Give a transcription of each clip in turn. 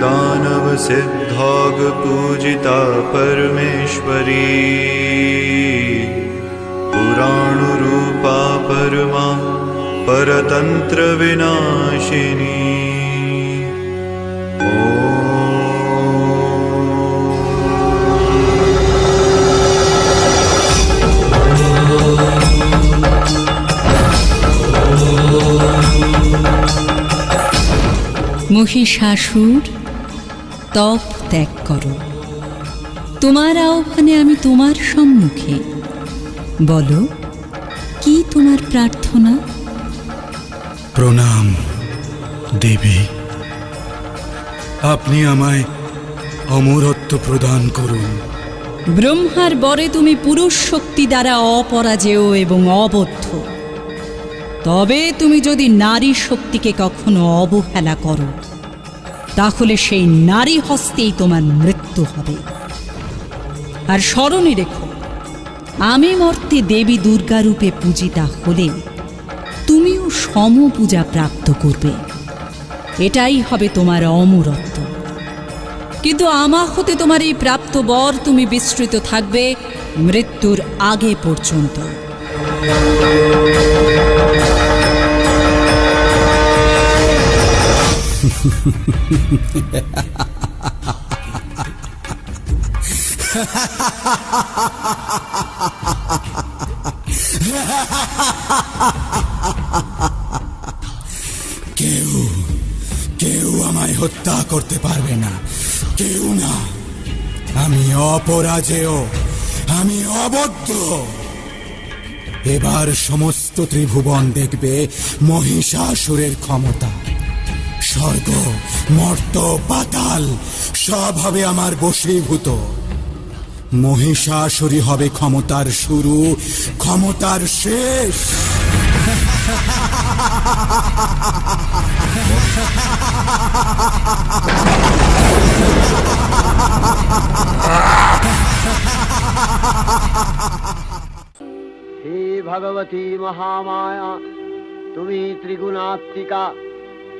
देवदानवसिद्धागपूजिता परमेश्वरी पुराणुरूपा परमा परतन्त्रविनाशिनी মহিষাসুর তপ ত্যাগ করো। তোমার আহ্বানে আমি তোমার সম্মুখে। বলো কি তোমার প্রার্থনা? প্রণাম দেবী। আপনি আমায় অমরত্ব প্রদান করুন। ব্রহ্মার বরে তুমি পুরুষ শক্তি দ্বারা অপরাজেয় এবং অবদ্ধ। তবে তুমি যদি নারী শক্তিকে কখনো অবহেলা করো তাহলে সেই নারী হস্তেই তোমার মৃত্যু হবে। আর স্মরণে রেখো, আমি মর্তে দেবী দুর্গা রূপে পূজিতা হলে তুমিও সমপূজা প্রাপ্ত করবে। এটাই হবে তোমার অমরত্ব। কিন্তু আমা হতে তোমার এই প্রাপ্ত বর তুমি বিস্তৃত থাকবে মৃত্যুর আগে পর্যন্ত। কেউ কেউ আমায় হত্যা করতে পারবে না। কেউ না। আমি অপরাজেয়। আমি অবদ্ধ এবার সমস্ত ত্রিভুবন দেখবে মহিষাসুরের ক্ষমতা। স্বর্গ, মর্ত, পাতাল, সব হবে আমার বশীভূত। মহিষাসুরী হবে ক্ষমতার শুরু, ক্ষমতার শেষ। হে ভগবতী মহামায়া, তুমি ত্রিগুণাত্মিকা তুমি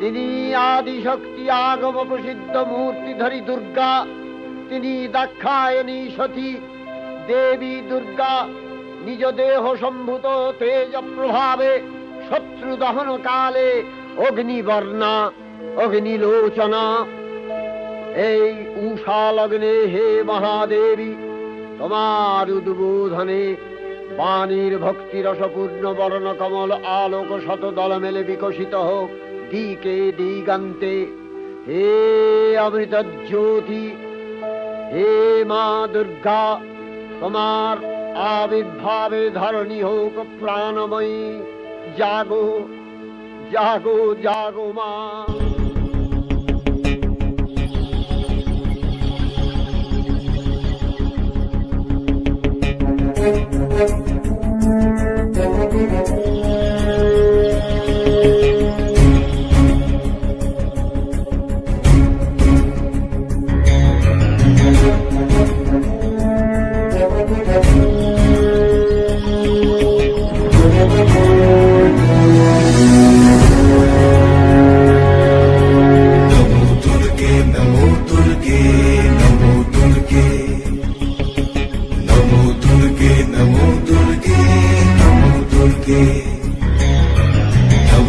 তিনি আদি শক্তি আগম প্রসিদ্ধ মূর্তিধরী দুর্গা। তিনি দাক্ষায়নী সতী, দেবী দুর্গা। নিজ দেহ সম্ভূত তেজ প্রভাবে শত্রু দহন কালে অগ্নিবর্ণা, অগ্নিলোচনা। এই উষা লগ্নে হে মহাদেবী, তোমার উদ্বোধনে বাণীর ভক্তি রসপূর্ণ বর্ণ কমল আলোক শত দল মেলে বিকশিত হোক। দিকে দিগান্তে হে অমৃত জ্যোতি হে মা দুর্গা তোমার আবির্ভাবে ধরণী হোক প্রাণময়ী জাগো জাগো জাগো মা नमो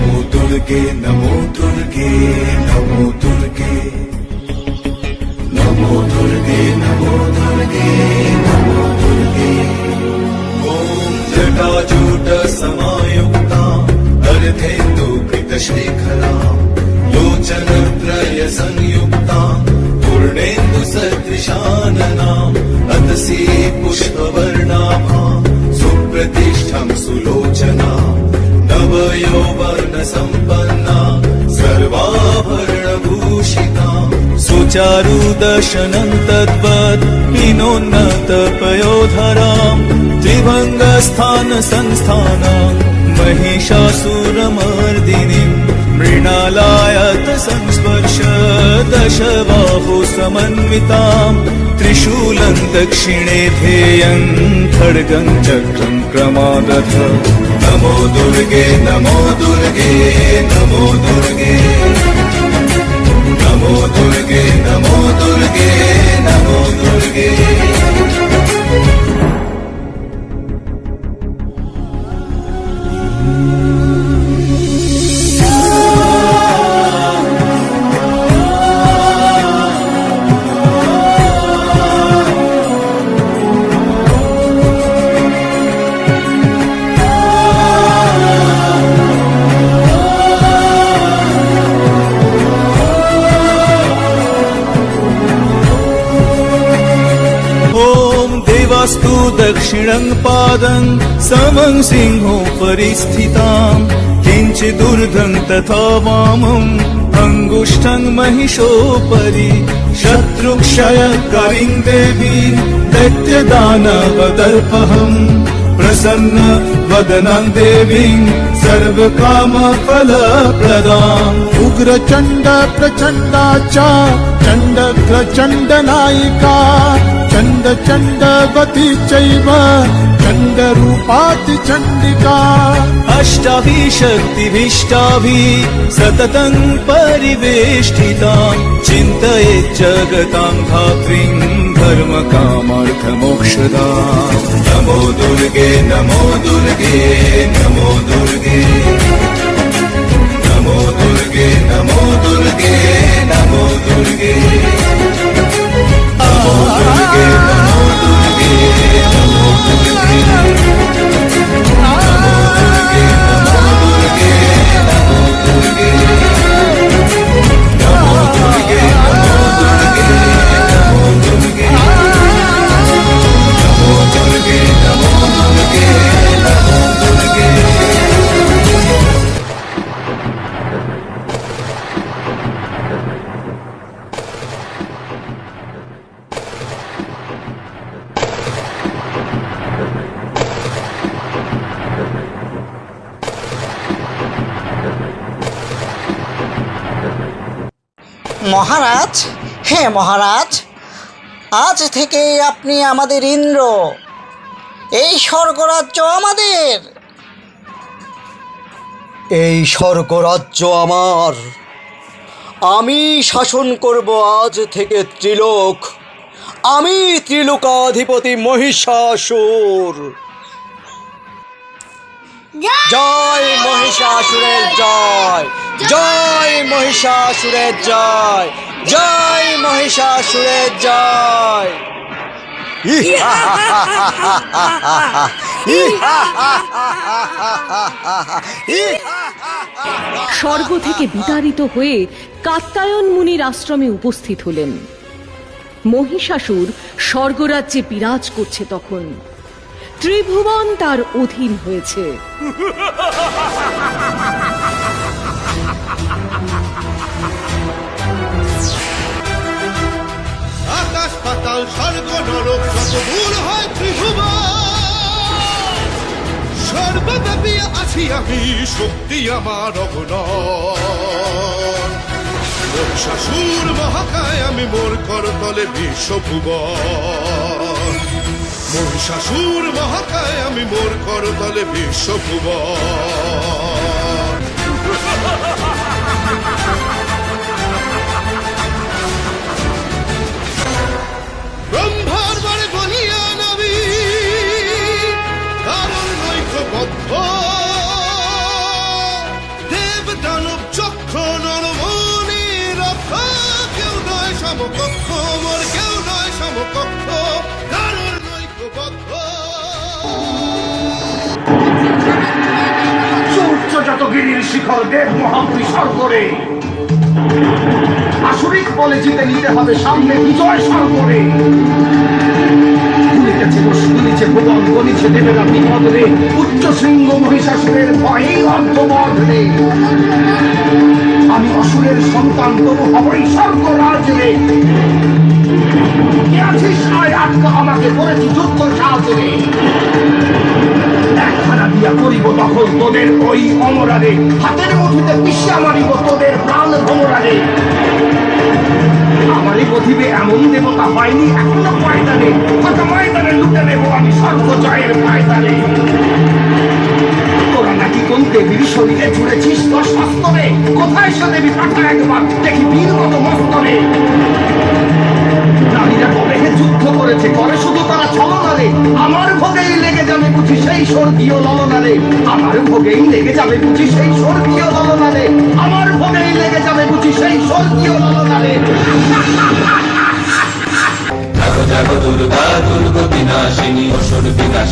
नमो दुर्गे नमो दुर्गे नमो दुर्गे। नमो दुर्गे नमो दुर्गे नमो दुर्गे। ॐ जटाजूट समायुक्ता अर्धेन्दुकृतशेखरा लोचनत्रय संयुक्ता पूर्णेन्दु ुदर्शनम् तद्वत् विनोन्नतपयोधराम् जिवङ्गस्थान संस्थानाम् मृणालायत संस्पर्श दश बाहु समन्विताम् त्रिशूलम् दक्षिणे ध्येयं खड्गं चक्रं क्रमादथ नमो दुर्गे नमो दुर्गे नमो दुर्गे। నమో దుర్గే నమో దుర్గే నమో దుర్గే. दक्षिणं पादं समं सिंहोपरि स्थिताम् किञ्चिदूर्ध्वं तथा वामम् अङ्गुष्ठं महिषोपरि शत्रुक्षयकरीं देवीं दैत्यदानवदर्पहम् प्रसन्न वदनं देवीं सर्वकामफलप्रदाम्। उग्रचण्ड प्रचण्डाचा चण्ड प्रचण्ड नायिका चण्डवती चैव चण्डरूपात् चण्डिका अष्टाभिशक्तिभीष्टाभि सततम् परिवेष्टिताम् चिन्तय च धर्मकामार्थमोक्षदा। नमो दुर्गे नमो दुर्गे नमो दुर्गे। नमो दुर्गे नमो दुर्गे नमो दुर्गे। नमो दुर्गे Thank you. মহারাজ হ্যাঁ মহারাজ আজ থেকে আপনি আমাদের ইন্দ্র। এই স্বর্গরাজ্য আমাদের। এই স্বর্গরাজ্য আমার। আমি শাসন করব আজ থেকে ত্রিলোক। আমি ত্রিলোকাধিপতি মহিষাসুর। জয়! মহিষাসুরের জয়। জয় মহিষাসুরের জয়। জয় মহিষাসুরের জয়। স্বর্গ থেকে বিতাড়িত হয়ে কাত্তায়ন মুনির আশ্রমে উপস্থিত হলেন। মহিষাসুর স্বর্গরাজ্যে বিরাজ করছে তখন। ত্রিভুবন তার অধীন হয়েছে। আকাশ পাতাল, স্বর্গ নরক, যত সর্বব্যাপী আছি আমি, শক্তি আমার অগণন মহিষাসুর মহাকায় আমি মোর করতলে বিশ্বভুবন। মহিষাসুর মহাকায় আমি মোর করতলে বিশ্বভুবন ব্রহ্মার বারে বলিয়া নবী কারণ নৈকবদ্ধ দেব দানব চক্র নরমণি, রক্ষ, কেউ নয় সমকক্ষ, মোর কেউ নয় সমকক্ষ। নৈকবদ্ধ উচ্চজাত গিরির শিখর দেব মহাপুরী স্বর্গরে আসরিক বলে জিতে নিতে হবে সামনে বিজয় গুলিতেছে দোষ গুলিছে ভুবন গলিছে দেবেরা বিপদরে উচ্চ শৃঙ্গ মহিষাসুরের ভয়েই অর্ধবধ রে আমি অসুরের সন্তান, তবু হবই স্বর্গ রাজ রে আছিস আটকা আমাকে করেছি যুদ্ধ সাহসে একখানা দিয়া করিব তোদের ওই অমরারে হাতের মুঠিতে পিসা মারিব তোদের প্রাণ ভমরারে আমারই গতিবে এমন দেবতা হয়নি এখনও পয়দানে হয়তো ময়দানে লুটে নেব আমি স্বর্গ জয়ের তোরা নাকি কোন দেবীর শরীরে জুড়েছিস দশ অস্তরে কোথায় সে দেবী পাঠা একবার? দেখি বীর যুদ্ধ করেছে? করে শুধু তারা ছলনারে। আমার ভোগেই লেগে যাবে বুঝি সেই স্বর্গীয় ললনারে। আমার ভোগেই লেগে যাবে বুঝি সেই স্বর্গীয় ললনারে। আমার ভোগেই লেগে যাবে বুঝি সেই স্বর্গীয় ললনারে। জাগো দুর্গা দুর্গ বিনাশিনী অসুর বিনাশে